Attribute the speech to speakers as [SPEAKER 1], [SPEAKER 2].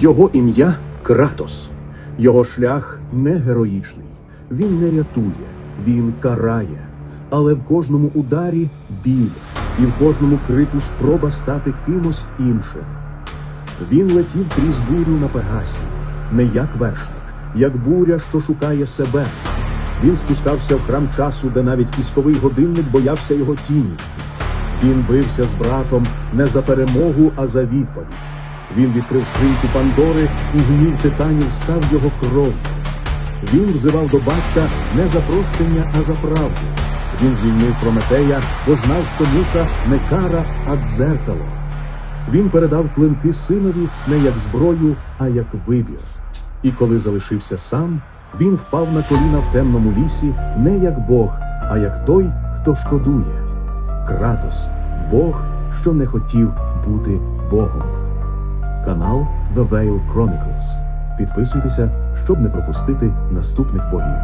[SPEAKER 1] Його ім'я Кратос. Його шлях не героїчний. Він не рятує, він карає. Але в кожному ударі біль, і в кожному крику спроба стати кимось іншим. Він летів крізь бурю на Пегасі, не як вершник, як буря, що шукає себе. Він спускався в храм часу, де навіть пісковий годинник боявся його тіні. Він бився з братом не за перемогу, а за відповідь. Він відкрив скриньку Пандори, і гнів титанів став його кров'ю. Він взивав до батька не за прощення, а за правду. Він звільнив Прометея, бо знав, що мука не кара, а дзеркало. Він передав клинки синові не як зброю, а як вибір. І коли залишився сам, він впав на коліна в темному лісі не як Бог, а як той, хто шкодує. Кратос Бог, що не хотів бути Богом. Канал The Veil Chronicles. Підписуйтеся, щоб не пропустити наступних богів.